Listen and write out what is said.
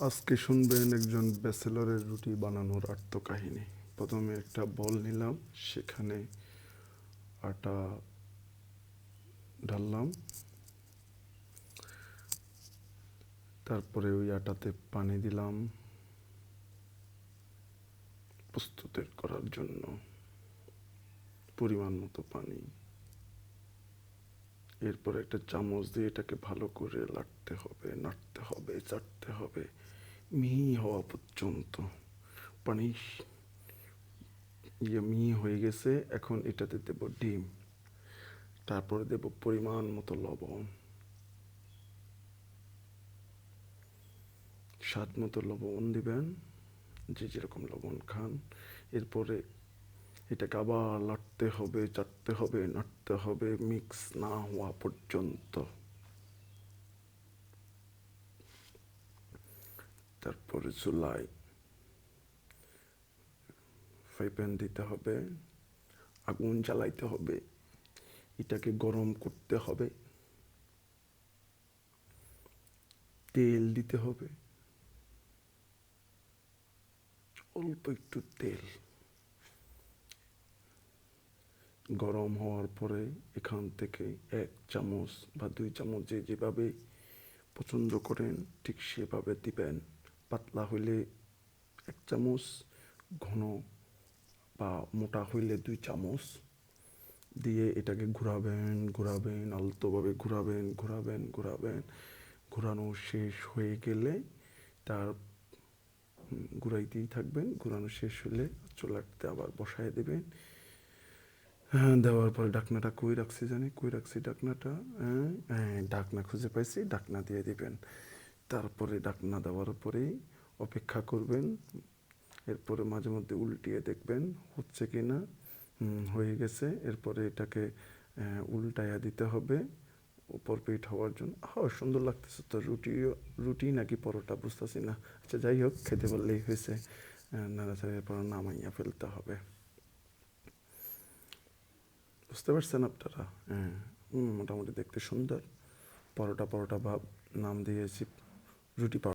আজকে শুনবেন একজন ব্যাচেলরের রুটি বানানোর আত্মকাহিনী। প্রথমে একটা বল নিলাম, সেখানে আটা ঢাললাম। তারপরে ওই আটাতে পানি দিলাম প্রস্তুতের করার জন্য। পরিমাণ মতো পানি। এরপর একটা চামচ দিয়ে এটাকে ভালো করে লাটতে হবে, নাড়তে হবে চাটতে হবে। মিহি হওয়া পর্যন্ত। পানি ইয়ে মিহি হয়ে গেছে, এখন এটাতে দেব ডিম। তারপরে দেব পরিমাণ মতো লবণ। স্বাদ মতো লবণ দিবেন, যে যেরকম লবণ খান। এরপরে এটাকে আবার লাটতে হবে, চাটতে হবে, নাড়তে হবে মিক্স না হওয়া পর্যন্ত। তারপরে চুলায় ফ্রাই প্যান দিতে হবে, আগুন জ্বালাইতে হবে, এটাকে গরম করতে হবে। তেল দিতে হবে, অল্প একটু তেল। গরম হওয়ার পরে এখান থেকে এক চামচ বা দুই চামচ যে যেভাবে পছন্দ করেন, ঠিক সেভাবে দিবেন। পাতলা হইলে এক চামচ, ঘন বা মোটা হইলে দুই চামচ। দিয়ে এটাকে ঘোরাবেন ঘোরাবেন, আলতোভাবে ঘোরাবেন ঘোরাবেন ঘোরাবেন। ঘোরানো শেষ হয়ে গেলে তার ঘুরাইতেই থাকবেন। ঘুরানো শেষ হলে চুলাতে আবার বসায় দেবেন। হ্যাঁ দেওয়ার পরে ডাকনাটা কই রাখছি জানি? কই রাখছি ডাকনাটা? হ্যাঁ ডাকনা খুঁজে পাইছি, ডাকনা দিয়ে দিবেন। তারপরে ডাকনা দেওয়ার পরেই অপেক্ষা করবেন। এরপরে মাঝে মধ্যে উল্টিয়ে দেখবেন, হচ্ছে কি না হয়ে গেছে। এরপরে এটাকে উল্টায়া দিতে হবে। উপর পিঠ হওয়ার জন্য। হ্যাঁ সুন্দর লাগতেছে তো রুটি রুটি নাকি পরোটা, বুঝতেছি না। আচ্ছা যাই হোক, খেতে পারলেই হয়েছে। নাড়াচাড়ার পর নামাইয়া ফেলতে হবে। বুঝতে পারছেন আপনারা? হ্যাঁ। মোটামুটি দেখতে সুন্দর। পরোটা পরোটা ভাব নাম দিয়েছি রুটি পরোটা।